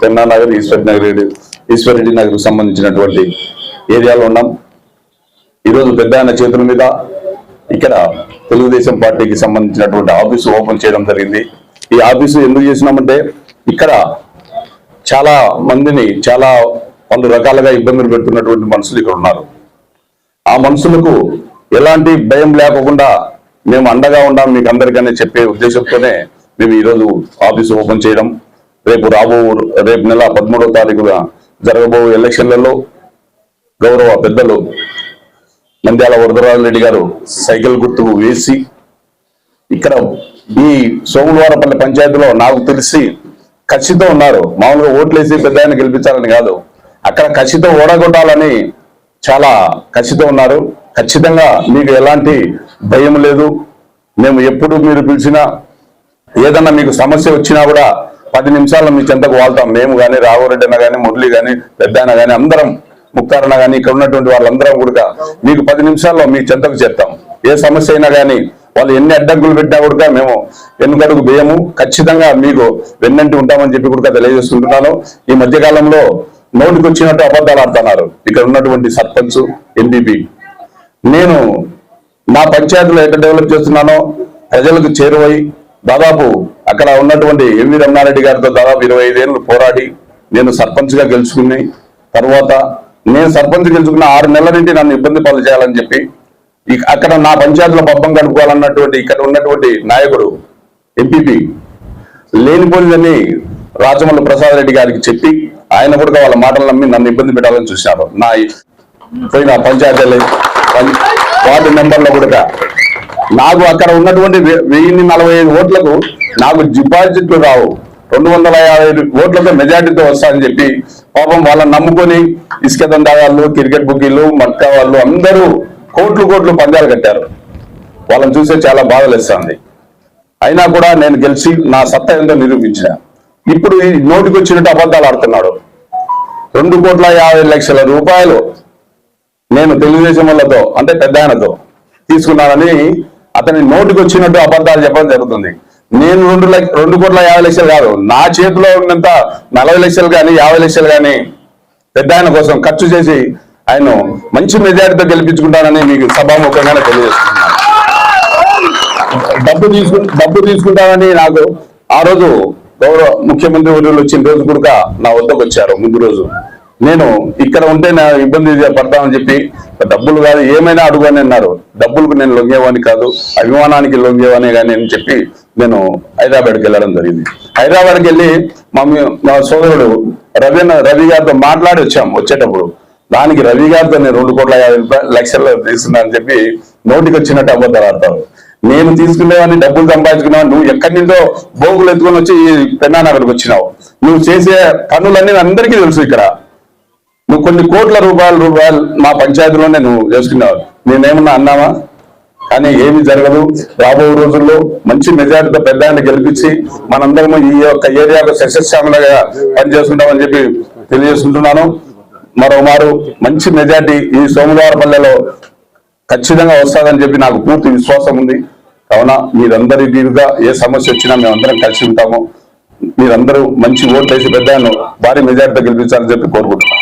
పెన్నా నగర్ ఈశ్వర్ నగర్ ఈశ్వర్ రెడ్డి నగర్ సంబంధించినటువంటి ఏరియాలో ఉన్నాం. ఈరోజు పెద్ద ఆయన చేతుల మీద ఇక్కడ తెలుగుదేశం పార్టీకి సంబంధించినటువంటి ఆఫీసు ఓపెన్ చేయడం జరిగింది. ఈ ఆఫీసు ఎందుకు చేసినామంటే ఇక్కడ చాలా మందిని చాలా పలు రకాలుగా ఇబ్బందులు పెడుతున్నటువంటి మనుషులు ఇక్కడ ఉన్నారు. ఆ మనుషులకు ఎలాంటి భయం లేకుండా మేము అండగా ఉండాం మీకు అందరికీ చెప్పే ఉద్దేశంతోనే మేము ఈరోజు ఆఫీసు ఓపెన్ చేయడం రేపు రాబో రేపు నెల పదమూడవ తారీఖున జరగబో ఎలక్షన్లలో గౌరవ పెద్దలు నంద్యాల వరదరాజు రెడ్డి గారు సైకిల్ గుర్తుకు వేసి ఇక్కడ ఈ సోములవారపల్లి పంచాయతీలో నాకు తెలిసి ఖచ్చితం ఉన్నారు. మామూలుగా ఓట్లేసి పెద్ద ఆయన గెలిపించాలని కాదు. అక్కడ ఖచ్చితం ఓడగొట్టాలని చాలా ఖచ్చితం ఉన్నారు. ఖచ్చితంగా మీకు ఎలాంటి భయం లేదు. మేము ఎప్పుడు మీరు పిలిచినా ఏదన్నా మీకు సమస్య వచ్చినా కూడా పది నిమిషాల్లో మీ చెంతకు వాళ్తాం. మేము కానీ రాఘవరెడ్డి అన్న కానీ మురళి కానీ పెద్ద అయినా కానీ అందరం ముక్తారన్న కానీ ఇక్కడ ఉన్నటువంటి వాళ్ళందరం కూడా మీకు పది నిమిషాల్లో మీ చెంతకు చేస్తాం. ఏ సమస్య అయినా కానీ వాళ్ళు ఎన్ని అడ్డంకులు పెట్టినా కూడా మేము వెనుకడుగు బియ్యము ఖచ్చితంగా మీకు వెన్నంటి ఉంటామని చెప్పి కూడా తెలియజేస్తుంటున్నాను ఈ మధ్య కాలంలో నోటికి వచ్చినట్టు అబద్ధాలు ఆడుతున్నారు. ఇక్కడ ఉన్నటువంటి సర్పంచ్ ఎంపీపీ. నేను నా పంచాయతీలో ఎట్లా డెవలప్ చేస్తున్నానో ప్రజలకు చేరువై దాదాపు అక్కడ ఉన్నటువంటి ఎంవి రమణారెడ్డి గారితో దాదాపు ఇరవై ఐదేళ్ళు పోరాడి నేను సర్పంచ్గా గెలుచుకుని తర్వాత నేను సర్పంచ్ గెలుచుకున్న ఆరు నెలల నుండి నన్ను ఇబ్బంది పాలు చేయాలని చెప్పి ఇక- అక్కడ నా పంచాయతీలో పబ్బం గడుపుకోవాలన్నటువంటి ఇక్కడ ఉన్నటువంటి నాయకుడు ఎంపీపీ లేనిపోయిందని రాజమల్లి ప్రసాద్ రెడ్డి గారికి చెప్పి ఆయన కూడా వాళ్ళ మాటలు నమ్మి నన్ను ఇబ్బంది పెట్టాలని చూశారు. నా పోయిన పంచాయతీ వార్డు మెంబర్లో కూడా నాకు అక్కడ ఉన్నటువంటి వె- వెయ్యిన్ని నలభై ఐదు ఓట్లకు నాకు డిపాజిట్లు రావు. రెండు వందల యాభై ఓట్లతో మెజార్టీతో వస్తాయని చెప్పి పాపం వాళ్ళని నమ్ముకొని ఇసుక దందా వాళ్ళు క్రికెట్ బుకీలు మట్కా వాళ్ళు అందరూ కోట్లు కోట్లు పందాలు కట్టారు. వాళ్ళని చూస్తే చాలా బాధలేస్తుంది అయినా కూడా నేను గెలిచి నా సత్తా ఏందో నిరూపించిన. ఇప్పుడు ఈ నోటికి వచ్చినట్టు అబద్ధాలు ఆడుతున్నాడు. రెండు కోట్ల యాభై లక్షల రూపాయలు నేను తెలుగుదేశం వాళ్ళతో అంటే పెద్ద ఆయనతో తీసుకున్నానని అతని నోటికి వచ్చినట్టు అబద్ధాలు చెప్పడం జరుగుతుంది. నేను రెండు లక్ష రెండు కోట్ల యాభై లక్షలు కాదు నా చేతిలో ఉన్నంత నలభై లక్షలు కానీ యాభై లక్షలు కానీ పెద్ద ఆయన కోసం ఖర్చు చేసి ఆయన మంచి మెజారిటీతో గెలిపించుకుంటానని మీకు సభాముఖంగానే తెలియజేస్తున్నాను. డబ్బు తీసుకు డబ్బు తీసుకుంటానని నాకు ఆ రోజు గౌరవ ముఖ్యమంత్రి వర్యులు వచ్చిన రోజు కూడా నా వద్దకు వచ్చారు ముందు రోజు. నేను ఇక్కడ ఉంటే నా ఇబ్బంది పడతామని చెప్పి డబ్బులు కాదు ఏమైనా అడుగుని అన్నారు. డబ్బులకు నేను లొంగేవాని కాదు అభిమానానికి లొంగేవాని కానీ అని చెప్పి నేను హైదరాబాద్కి వెళ్ళడం జరిగింది. హైదరాబాద్కి వెళ్ళి మా మా సోదరుడు రవి రవి గారితో మాట్లాడి వచ్చాం వచ్చేటప్పుడు. దానికి రవి గారితో నేను రెండు కోట్ల యాభై రూపాయలు లక్షలు తీసుకున్నా అని చెప్పి నోటికి వచ్చినట్టు అబద్ధాలు ఆడతారు. నేను తీసుకునేవాడిని డబ్బులు సంపాదించుకున్నావు నువ్వు ఎక్కడి నుంచో బోగులు ఎత్తుకొని వచ్చి ఈ పెన్నా వచ్చినావు. నువ్వు చేసే పనులన్నీ అందరికీ తెలుసు ఇక్కడ. నువ్వు కొన్ని కోట్ల రూపాయల రూపాయలు మా పంచాయతీలోనే నువ్వు చేసుకున్నావు నేనేమన్నా అన్నావా? కానీ ఏమి జరగదు. రాబో రోజుల్లో మంచి మెజారిటీతో పెద్ద ఆయన గెలిపించి మనందరము ఈ యొక్క ఏరియాకు సస్యశ్యామలుగా పనిచేసుకుంటామని చెప్పి తెలియజేసుకుంటున్నాను మరోమారు మంచి మెజార్టీ ఈ సోమవారపల్లెలో ఖచ్చితంగా వస్తుందని చెప్పి నాకు పూర్తి విశ్వాసం ఉంది. కావున మీరందరి దీనిగా ఏ సమస్య వచ్చినా మేమందరం కలిసి ఉంటాము. మీరందరూ మంచి ఓట్లు వేసి పెద్ద భారీ మెజార్టీతో గెలిపించాలని చెప్పి కోరుకుంటున్నాను.